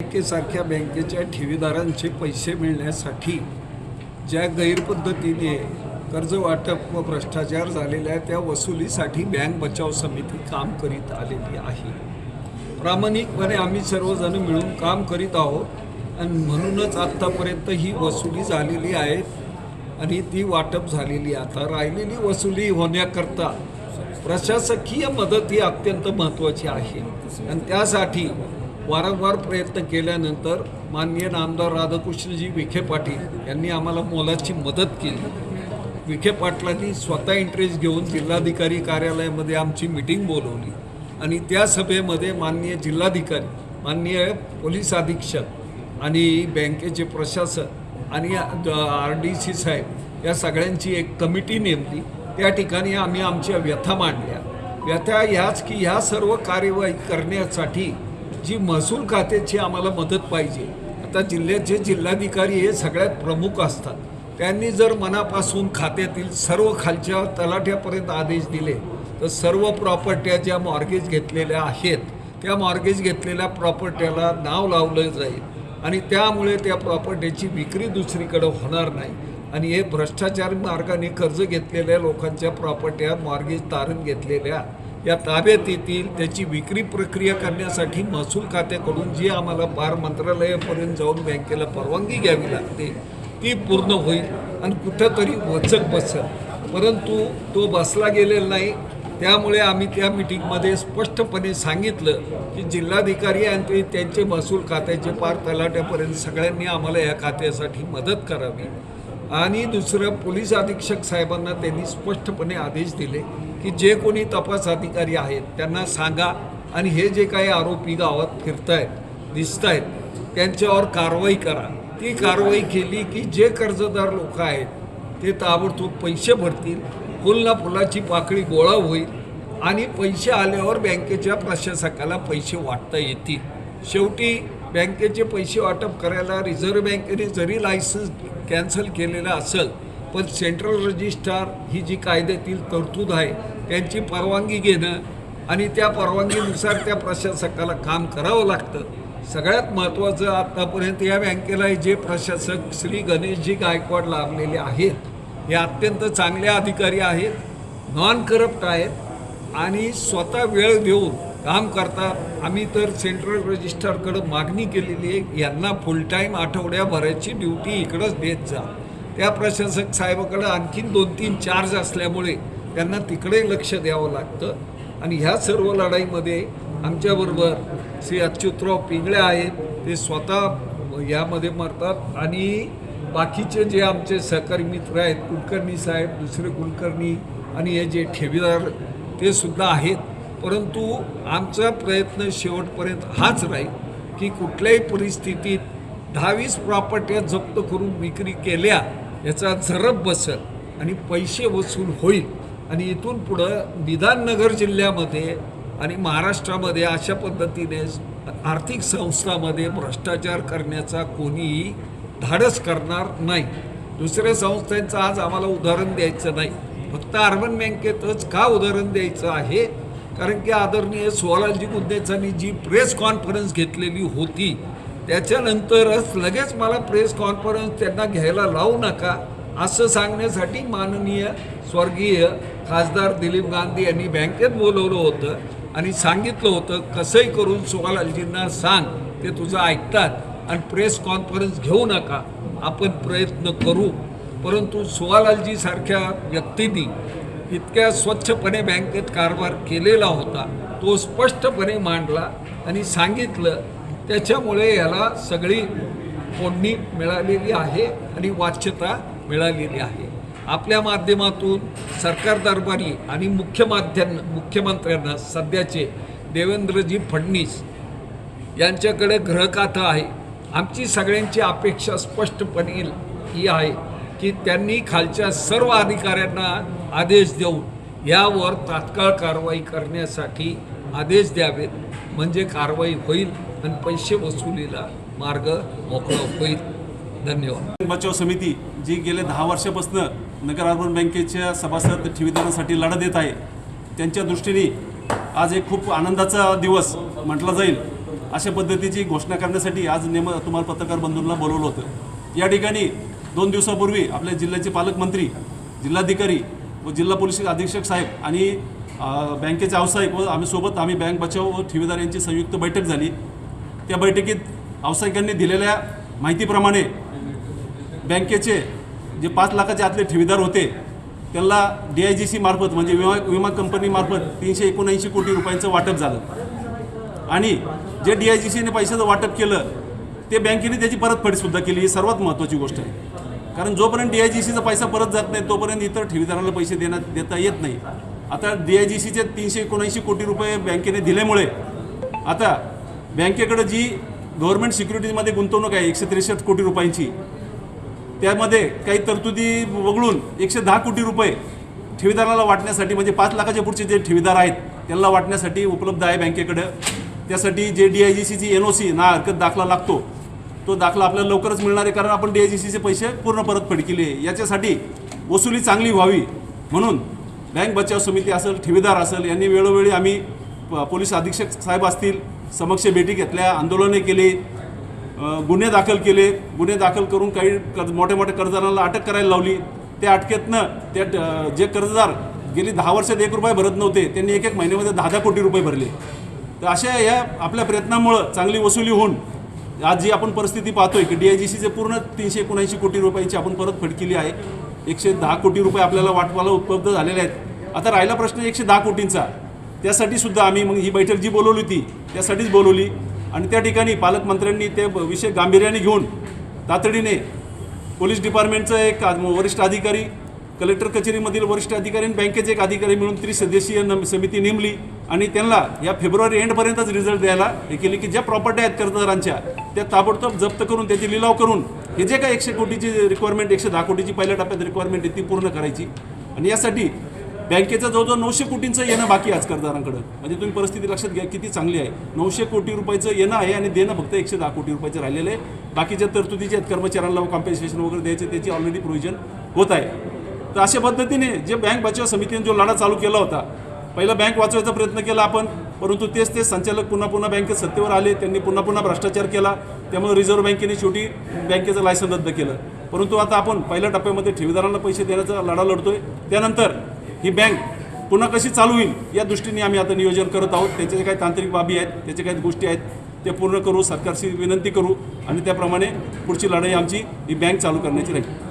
बँकेसारख्या बँकेच्या ठेवीदारांचे पैसे मिळण्यासाठी ज्या गैरपद्धतीने कर्ज वाटप व भ्रष्टाचार झालेल्या आहे त्या वसुलीसाठी बँक बचाव समिती काम करीत आलेली आहे. प्रामाणिकपणे आम्ही सर्वजण मिळून काम करीत आहोत आणि म्हणूनच आत्तापर्यंत ही वसुली झालेली आहे आणि ती वाटप झालेली आता राहिलेली वसुली होण्याकरता प्रशासकीय मदत ही अत्यंत महत्त्वाची आहे. आणि त्यासाठी वारंवार प्रयत्न केल्यानंतर माननीय नामदार राधाकृष्णजी विखे पाटील यांनी आम्हाला मोलाची मदत केली. विखे पाटलांनी स्वतः इंटरेस्ट घेऊन जिल्हाधिकारी कार्यालयामध्ये आमची मिटिंग बोलवली आणि त्या सभेमध्ये माननीय जिल्हाधिकारी माननीय पोलीस अधीक्षक आणि बँकेचे प्रशासक आणि आर डी सी साहेब या सगळ्यांची एक कमिटी नेमली. त्या ठिकाणी आम्ही आमच्या व्यथा मांडल्या. व्यथा ह्याच की ह्या सर्व कार्यवाही करण्यासाठी जी महसूल खात्याची आम्हाला मदत पाहिजे. आता जिल्ह्याचे जिल्हाधिकारी हे सगळ्यात प्रमुख असतात त्यांनी जर मनापासून खात्यातील सर्व खालच्या तलाठ्यापर्यंत आदेश दिले तर सर्व प्रॉपर्ट्या ज्या मॉर्गेज घेतलेल्या आहेत त्या मॉर्गेज घेतलेल्या प्रॉपर्ट्याला नाव लावलं जाईल आणि त्यामुळे त्या प्रॉपर्टीची विक्री दुसरीकडे होणार नाही. आणि हे भ्रष्टाचार मार्गाने कर्ज घेतलेल्या लोकांच्या प्रॉपर्ट्या मॉर्गेज तारण घेतलेल्या या ताब्यात येतील त्याची विक्री प्रक्रिया करण्यासाठी महसूल खात्याकडून जी आम्हाला बार मंत्रालयापर्यंत जाऊन बँकेला परवानगी घ्यावी लागते ती पूर्ण होईल आणि कुठंतरी वचक बसल. परंतु तो बसला गेलेला नाही. त्यामुळे आम्ही त्या मिटिंगमध्ये स्पष्टपणे सांगितलं की जिल्हाधिकारी आणि त्यांचे महसूल खात्याचे पार तलाट्यापर्यंत सगळ्यांनी आम्हाला या खात्यासाठी मदत करावी. आणि दुसरं पोलीस अधीक्षक साहेबांना त्यांनी स्पष्टपणे आदेश दिले की जे कोणी तपास अधिकारी आहेत त्यांना सांगा आणि हे जे काही आरोपी गावात फिरत आहेत दिसत आहेत त्यांच्यावर कारवाई करा. ती कारवाई केली की जे कर्जदार लोक आहेत ते ताबडतोब पैसे भरतील फुलना फुलाची पाकळी गोळा होईल आणि पैसे आल्यावर बँकेच्या प्रशासकाला पैसे वाटता येतील. शेवटी बँकेचे पैसे वाटप करायला रिझर्व्ह बँकेने जरी लायसन्स कॅन्सल केलेलं असेल पण सेंट्रल रजिस्ट्रार ही जी कायद्यातील तरतूद आहे त्यांची परवानगी घेणं आणि त्या परवानगीनुसार त्या प्रशासकाला काम करावं लागतं सगळ्यात महत्त्वाचं आत्तापर्यंत या बँकेला जे प्रशासक श्री गणेशजी गायकवाड लाभलेले आहेत हे अत्यंत चांगले अधिकारी आहेत नॉन करप्ट आहेत आणि स्वतः वेळ देऊन काम करतात. आम्ही तर सेंट्रल रजिस्ट्रारकडं मागणी केलेली आहे यांना फुल टाईम आठवड्याभराची ड्युटी इकडंच देत जा. त्या प्रशासक साहेबाकडं आणखीन दोन तीन चार्ज असल्यामुळे त्यांना तिकडे लक्ष द्यावं लागतं. आणि ह्या सर्व लढाईमध्ये आमच्याबरोबर श्री अच्युतराव पिंगळे आहेत. ते स्वतः यामध्ये मरतात. आणि बाकीचे जे आमचे सहकारी मित्र आहेत कुलकर्णी साहेब दुसरे कुलकर्णी आणि हे जे ठेवीदार ते सुद्धा आहेत. परंतु आमचा प्रयत्न शेवटपर्यंत हाच राहील की कुठल्याही परिस्थितीत दहावीस प्रॉपर्ट्या जप्त करून विक्री केल्या याचा झरप बसल आणि पैसे वसूल होईल. आणि इथून पुढं विधाननगर जिल्ह्यामध्ये आणि महाराष्ट्रामध्ये अशा पद्धतीने आर्थिक संस्थामध्ये भ्रष्टाचार करण्याचा कोणीही धाडस करणार नाही. दुसऱ्या संस्थांचं आज आम्हाला उदाहरण द्यायचं नाही. फक्त अर्बन बँकेतच का उदाहरण द्यायचं आहे? कारण की आदरणीय सोहराजी गुद्देचांनी जी प्रेस कॉन्फरन्स घेतलेली होती त्याच्यानंतरच लगेच मला प्रेस कॉन्फरन्स त्यांना घ्यायला लावू नका असं सांगण्यासाठी माननीय स्वर्गीय खासदार दिलीप गांधी यांनी बँकेत बोलवलं होतं आणि सांगितलं होतं कसंही करून सोलालजींना सांग ते तुझं ऐकतात आणि प्रेस कॉन्फरन्स घेऊ नका आपण प्रयत्न करू. परंतु सुहालालजीसारख्या व्यक्तींनी इतक्या स्वच्छपणे बँकेत कारभार केलेला होता तो स्पष्टपणे मांडला आणि सांगितलं त्याच्यामुळे याला सगळी फोडणी मिळालेली आहे आणि वाच्यता मिळालेली आहे. आपल्या माध्यमातून सरकार दरबारी आणि मुख्य माध्यम मुख्यमंत्र्यांना सध्याचे देवेंद्रजी फडणीस यांच्याकडे ग्रहकाथा आहे. आमची सगळ्यांची अपेक्षा स्पष्टपणे ही आहे की त्यांनी खालच्या सर्व अधिकाऱ्यांना आदेश देऊन यावर तात्काळ कारवाई करण्यासाठी आदेश द्यावेत. म्हणजे कारवाई होईल आणि पैसे वसुलीला मार्ग मोकळा होईल. धन्यवाद. बचाव समिती जी गेल्या दहा वर्षापासून नगर अर्बन बँकेच्या सभासद ठेवीदारांसाठी लढा देत आहे त्यांच्या दृष्टीने आज एक खूप आनंदाचा दिवस म्हटला जाईल अशा पद्धतीची घोषणा करण्यासाठी आज नेम तुम्हाला पत्रकार बंधूंना बोलवलं होतं. या ठिकाणी दोन दिवसापूर्वी आपल्या जिल्ह्याचे पालकमंत्री जिल्हाधिकारी व जिल्हा पोलीस अधीक्षक साहेब आणि बँकेचे व्यावसायिक व आम्ही सोबत आम्ही बँक बचाव व ठेवीदार यांची संयुक्त बैठक झाली. त्या बैठकीत व्यावसायिकांनी दिलेल्या माहितीप्रमाणे बँकेचे जे पाच लाखाचे आतले ठेवीदार होते त्यांना डी आय जी सी मार्फत म्हणजे विमा विमा कंपनीमार्फत तीनशे एकोणऐंशी कोटी रुपयांचं वाटप झालं. आणि जे डी आय जी सीने पैशाचं वाटप केलं ते बँकेने त्याची परतफेडसुद्धा केली. ही सर्वात महत्त्वाची गोष्ट आहे. कारण जोपर्यंत डी आय जी सीचा पैसा परत जात नाही तोपर्यंत इतर ठेवीदारांना पैसे देण्यात देता येत नाही. आता डी आय जी सीचे तीनशे एकोणऐंशी कोटी रुपये बँकेने दिल्यामुळे आता बँकेकडं जी गव्हर्नमेंट सिक्युरिटीजमध्ये गुंतवणूक आहे एकशे त्रेसष्ट कोटी रुपयांची त्यामध्ये काही तरतुदी वगळून एकशे दहा कोटी रुपये ठेवीदाराला वाटण्यासाठी म्हणजे पाच लाखाच्या पुढचे जे ठेवीदार आहेत त्यांना वाटण्यासाठी उपलब्ध आहे बँकेकडं. त्यासाठी जे डी आय जी सीची एन ओ सी ना हरकत दाखला लागतो तो दाखला आपल्याला लवकरच मिळणार आहे कारण आपण डी आय जी सीचे पैसे पूर्ण परतफेड केले याच्यासाठी वसुली चांगली व्हावी. म्हणून बँक बचाव समिती असेल ठेवीदार असेल यांनी वेळोवेळी आम्ही प- पोलीस अधीक्षक साहेब असतील समक्ष भेटी घेतल्या आंदोलने केली गुन्हे दाखल केले. गुन्हे दाखल करून काही कर्ज मोठ्या मोठ्या कर्जदारांना अटक करायला लावली. त्या अटकेतनं त्या जे कर्जदार गेली दहा वर्षात एक रुपये भरत नव्हते त्यांनी एक एक महिन्यामध्ये दहा दहा कोटी रुपये भरले. तर अशा या आपल्या प्रयत्नामुळं चांगली वसुली होऊन आज जी आपण परिस्थिती पाहतोय की डी आय जी सीचे पूर्ण तीनशे एकोणऐंशी कोटी रुपयांची आपण परतफेड केली आहे. एकशे दहा कोटी रुपये आपल्याला वाटपाला उपलब्ध झालेले आहेत. आता राहिला प्रश्न एकशे दहा कोटींचा. त्यासाठी सुद्धा आम्ही मग ही बैठक जी बोलवली होती त्यासाठीच बोलवली. आणि त्या ठिकाणी पालकमंत्र्यांनी ते विषय गांभीर्याने घेऊन तातडीने पोलीस डिपार्टमेंटचं एक वरिष्ठ अधिकारी कलेक्टर कचेरीमधील वरिष्ठ अधिकारी आणि बँकेचे एक अधिकारी मिळून त्रिसदस्यीय नम- समिती नेमली आणि त्यांना या फेब्रुवारी एंडपर्यंतच रिझल्ट द्यायला हे केले की ज्या प्रॉपर्टी आहेत कर्जदारांच्या त्या ताबडतोब जप्त करून त्याची लिलाव करून हे जे काय एकशे कोटीची रिक्वायरमेंट एकशे दहा कोटीची पहिल्या टप्प्यात रिक्वायरमेंट आहे ती पूर्ण करायची. आणि यासाठी बँकेचा जवळजवळ नऊशे कोटींचं येणं बाकी आज कर्जदारांकडं म्हणजे तुम्ही परिस्थिती लक्षात घ्या किती चांगली आहे. नऊशे कोटी रुपयाचं येणं आहे आणि देणं फक्त एकशे दहा कोटी रुपयाचं राहिलेलं आहे. बाकीच्या तरतुदीचे आहेत कर्मचाऱ्यांना कॉम्पेन्सेशन वगैरे द्यायचे त्याची ऑलरेडी प्रोव्हिजन होत आहे. तर अशा पद्धतीने जे बँक बचाव समितीने जो लढा चालू केला होता पहिला बँक वाचवायचा प्रयत्न केला आपण परंतु तेच तेच संचालक पुन्हा पुन्हा बँकेत सत्तेवर आले त्यांनी पुन्हा पुन्हा भ्रष्टाचार केला त्यामुळे रिझर्व्ह बँकेने शेवटी बँकेचं लायसन रद्द केलं. परंतु आता आपण पहिल्या टप्प्यामध्ये ठेवीदारांना पैसे देण्याचा लढा लढतोय. त्यानंतर ही बँक पुन्हा कशी चालू होईल या दृष्टीने आम्ही आता नियोजन करत आहोत. त्याचे जे काही तांत्रिक बाबी आहेत त्याच्या काही गोष्टी आहेत ते पूर्ण करू सरकारशी विनंती करू आणि त्याप्रमाणे पुढची लढाई आमची ही बँक चालू करण्याची राहील.